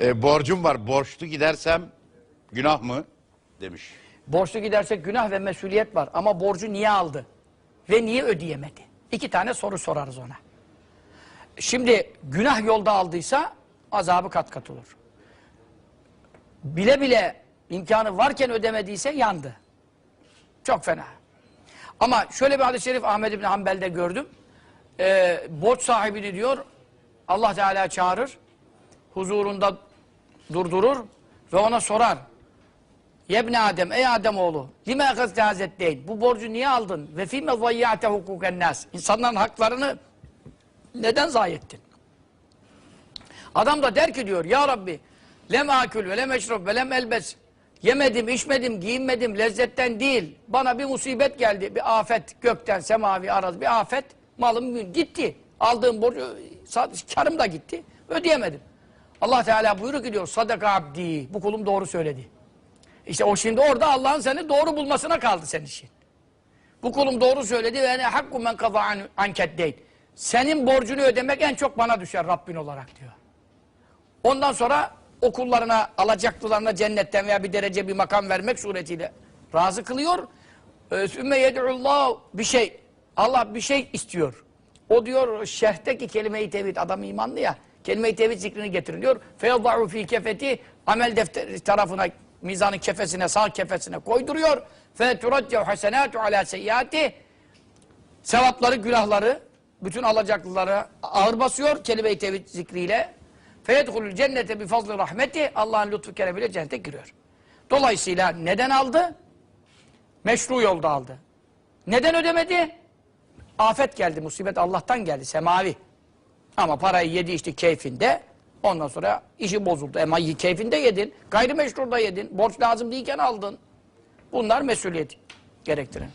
E, borcum var. Borçlu gidersem günah mı? Demiş. Borçlu gidersek günah ve mesuliyet var. Ama borcu niye aldı? Ve niye ödeyemedi? İki tane soru sorarız ona. Şimdi günah yolda aldıysa azabı kat kat olur. Bile bile imkanı varken ödemediyse yandı. Çok fena. Ama şöyle bir hadis-i şerif Ahmed İbni Hanbel'de gördüm. Ee, borç sahibini diyor Allah Teala çağırır. Huzurunda durdurur ve ona sorar. Yebne Adem, ey Adem oğlu, lime ekazte hazetteyn. Bu borcu niye aldın? Ve fîme zayyâte hukuken nas. İnsanların haklarını neden zayi ettin? Adam da der ki diyor, ya Rabbi, lem akül ve lem eşrab ve lem elbes. Yemedim, içmedim, giyinmedim, lezzetten değil. Bana bir musibet geldi, bir afet, gökten, semavi, araz, bir afet. Malım gitti. Aldığım borcu, karım da gitti. Ödeyemedim. Allah Teala buyuruyor ki diyor, sadaka abdi, bu kulum doğru söyledi. İşte o şimdi orada Allah'ın seni doğru bulmasına kaldı senin işin. Bu kulum doğru söyledi ve ne hakku men kaza an, anket değil. Senin borcunu ödemek en çok bana düşer Rabbin olarak diyor. Ondan sonra o kullarına, alacaklılarına cennetten veya bir derece bir makam vermek suretiyle razı kılıyor. Sümme yed'ullah bir şey. Allah bir şey istiyor. O diyor şerhteki kelime-i tevhid adam imanlı ya. Kelime-i tevhid zikrini getirin diyor. Feyada'u fi kefeti amel defteri tarafına mizanın kefesine sağ kefesine koyduruyor. Fe turaddehu hasenatu ala seyyiati sevapları, günahları, bütün alacaklıları ağır basıyor kelime-i tevhid zikriyle. Feyedhulul cennete bi fazlı rahmeti Allah'ın lütfu keremiyle cennete giriyor. Dolayısıyla neden aldı? Meşru yolda aldı. Neden ödemedi? Afet geldi, musibet Allah'tan geldi, semavi. Ama parayı yedi işte keyfinde. Ondan sonra işi bozuldu. Ama keyfinde yedin, gayrimeşru da yedin, borç lazım değilken aldın. Bunlar mesuliyet gerektiren.